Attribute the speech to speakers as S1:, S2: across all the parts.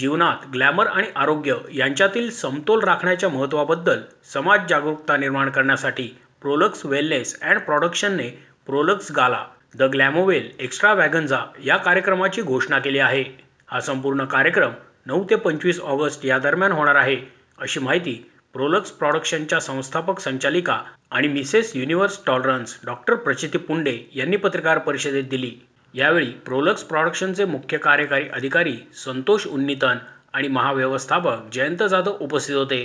S1: जीवनात ग्लॅमर आणि आरोग्य यांच्यातील समतोल राखण्याच्या महत्त्वाबद्दल समाज जागरूकता निर्माण करण्यासाठी Prolux wellness and प्रॉडक्शनने Prolux gala the Glamowell extravaganza या कार्यक्रमाची घोषणा केली आहे. हा संपूर्ण कार्यक्रम नऊ ते पंचवीस ऑगस्ट या दरम्यान होणार आहे अशी माहिती प्रोलक्स प्रॉडक्शनच्या संस्थापक संचालिका आणि Mrs universe tolerance doctor Prachiti Punde यांनी पत्रकार परिषदेत दिली. यावेळी प्रोलक्स प्रॉडक्शनचे मुख्य कार्यकारी अधिकारी संतोष उन्नीतन आणि महाव्यवस्थापक जयंत जाधव उपस्थित होते.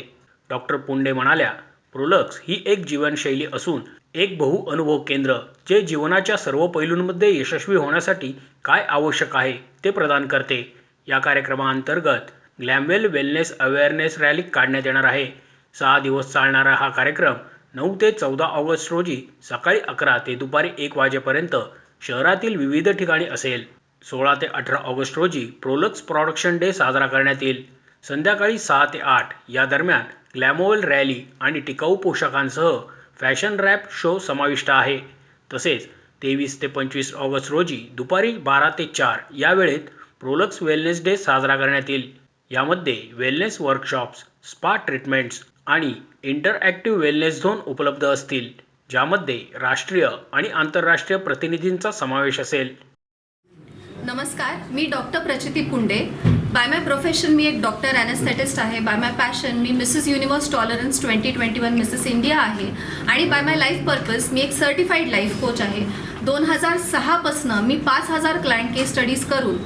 S1: डॉक्टर पुंडे म्हणाल्या प्रोलक्स ही एक जीवनशैली असून एक बहु अनुभव केंद्र जे जीवनाच्या सर्व पैलूंमध्ये यशस्वी होण्यासाठी काय आवश्यक आहे ते प्रदान करते. या कार्यक्रमाअंतर्गत ग्लॅमवेल वेलनेस अवेअरनेस रॅली काढण्यात येणार आहे. सहा दिवस चालणारा हा कार्यक्रम नऊ ते चौदा ऑगस्ट रोजी सकाळी अकरा ते दुपारी एक वाजेपर्यंत शहरातील विविध ठिकाणी असेल. सोळा ते अठरा ऑगस्ट रोजी प्रोलक्स प्रॉडक्शन डे साजरा करण्यात येईल. संध्याकाळी सहा ते आठ या दरम्यान ग्लॅमोवेल रॅली आणि टिकाऊ पोशाखांसह फॅशन रॅप शो समाविष्ट आहे. तसेच तेवीस ते पंचवीस ऑगस्ट रोजी दुपारी बारा ते चार या वेळेत प्रोलक्स वेलनेस डे साजरा करण्यात येईल. यामध्ये वेलनेस वर्कशॉप्स स्पा ट्रीटमेंट्स आणि इंटरॲक्टिव्ह वेलनेस झोन उपलब्ध असतील. ज्यामध्ये राष्ट्रीय आणि आंतरराष्ट्रीय प्रतिनिधींचा समावेश असेल.
S2: नमस्कार मी doctor Prachiti Punde. By my profession मी एक डॉक्टर ॲनेस्थेटिस्ट आहे. By my passion me Mrs universe tolerance twenty twenty one Mrs India आहे. आणि बाय माय लाईफ पर्पज मी एक सर्टिफाईड लाईफ कोच आहे. दोन हजार सहापासनं मी पाच हजार क्लायंट केस स्टडीज करून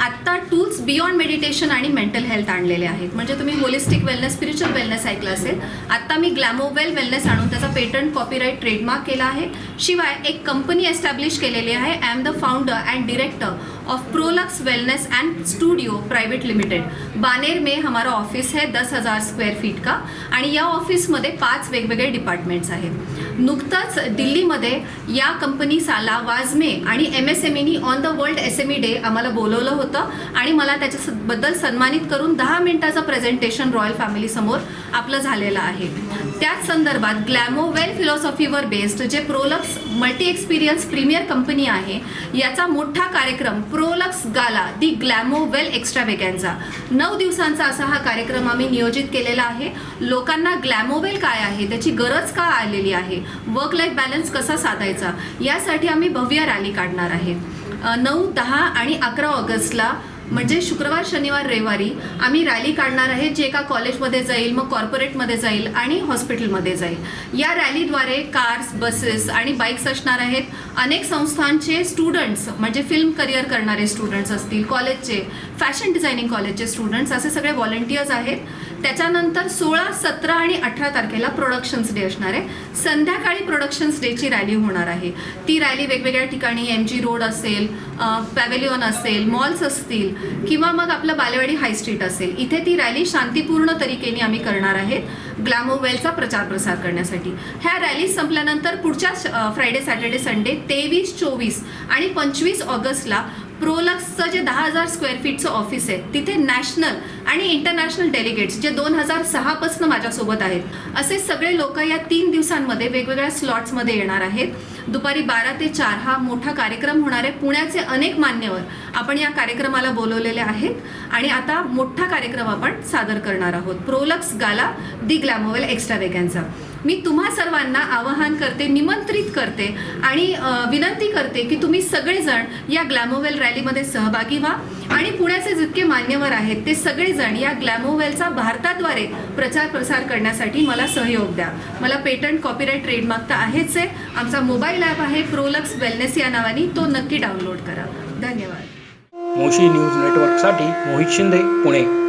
S2: आत्ता टूल्स बियॉन्ड मेडिटेशन आणि मेंटल हेल्थ आणलेले आहेत. म्हणजे तुम्ही होलिस्टिक वेलनेस स्पिरिच्युअल वेलनेस ऐकलं असेल. आत्ता मी ग्लॅमोवेल वेलनेस आणून त्याचा पेटंट कॉपीराईट ट्रेडमार्क केला आहे. शिवाय एक कंपनी एस्टॅब्लिश केलेली आहे. I am the founder and director of Prolux wellness and studio private limited Baner में हमारा ऑफिस है दस हजार स्क्वेअर फीट का आणि या ऑफिसमध्ये पाच वेगवेगळे डिपार्टमेंट्स आहेत. नुकतंच दिल्लीमध्ये या कंपनीसाला वाजमे आणि एम एस एम ईनी on the world S M E day आम्हाला बोलवलं होतं आणि मला त्याच्याबद्दल सन्मानित करून दहा मिनिटाचं प्रेझेंटेशन रॉयल फॅमिलीसमोर आपलं झालेलं आहे. त्याच संदर्भात ग्लॅमो वेल फिलॉसॉफीवर बेस्ड जे Prolux multi experience premier company आहे याचा मोठा कार्यक्रम प्रोलक्स गाला दी ग्लॅमोवेल एक्स्ट्रा वेगॅन्झा नऊ दिवसांचा असा हा कार्यक्रम आम्ही नियोजित केलेला आहे. लोकांना ग्लॅमोवेल काय आहे त्याची गरज का आलेली आहे वर्क लाईफ बॅलन्स कसा साधायचा यासाठी आम्ही भव्य रॅली काढणार आहे. नऊ दहा आणि अकरा ऑगस्टला म्हणजे शुक्रवार शनिवार रविवारी आम्ही रॅली काढणार आहे जे एका कॉलेजमध्ये जाईल मग कॉर्पोरेटमध्ये जाईल आणि हॉस्पिटलमध्ये जाईल. या रॅलीद्वारे कार्स बसेस आणि बाईक्स असणार आहेत. अनेक संस्थांचे स्टुडंट्स म्हणजे फिल्म करिअर करणारे स्टुडंट्स असतील कॉलेजचे फॅशन डिझायनिंग कॉलेजचे स्टुडंट्स असे सगळे व्हॉलेंटियर्स आहेत. त्याच्यानंतर सोळा सतरा आणि अठरा तारखेला प्रोडक्शन्स डे असणार आहे. संध्याकाळी प्रोडक्शन्स डेची रॅली होणार आहे. ती रॅली वेगवेगळ्या ठिकाणी एम जी रोड असेल पॅवेलियन असेल मॉल्स असतील किंवा मग आपलं बालेवाडी हाय स्ट्रीट असेल. इथे ती रॅली शांतीपूर्ण तरीकेने आम्ही करणार आहेत ग्लॅमोवेलचा प्रचार प्रसार करण्यासाठी. ह्या रॅली संपल्यानंतर पुढच्या फ्रायडे सॅटर्डे संडे तेवीस चोवीस आणि पंचवीस ऑगस्टला प्रोलक्सचं जे दहा हजार स्क्वेअर फीटचं ऑफिस आहे तिथे नॅशनल आणि इंटरनॅशनल डेलिगेट्स जे दोन हजार सहापासून माझ्यासोबत आहेत असे सगळे लोक या तीन दिवसांमध्ये वेगवेगळ्या स्लॉट्समध्ये येणार आहेत. दुपारी बारा ते चार हा मोठा कार्यक्रम होणार आहे पुण्याचे अनेक मान्यवर. आपण या कार्यक्रमाला बोलवलेले आहेत आणि आता मोठा कार्यक्रम आपण सादर करणार आहोत. प्रोलक्स गाला दी ग्लॅमोवेल एक्स्ट्रा वेगॅन्झा मी तुम्हा सर्वांना आवाहन करते निमंत्रित करते आणि विनंती करते की तुम्ही सगळेजण या ग्लॅमोवेल रॅलीमध्ये सहभागी व्हा. आणि पुण्याचे जितके मान्यवर आहेत ते सगळेजण या ग्लॅमोवेलचा भारताद्वारे प्रचार प्रसार करण्यासाठी मला सहयोग द्या. मला पेटंट कॉपीराईट ट्रेडमार्क तर आहेच आहे. आमचा मोबाईल ॲप आहे प्रोलक्स वेलनेस या नावाने. तो नक्की डाउनलोड करा. धन्यवाद.
S1: मोशी न्यूज नेटवर्कसाठी मोहित शिंदे पुणे.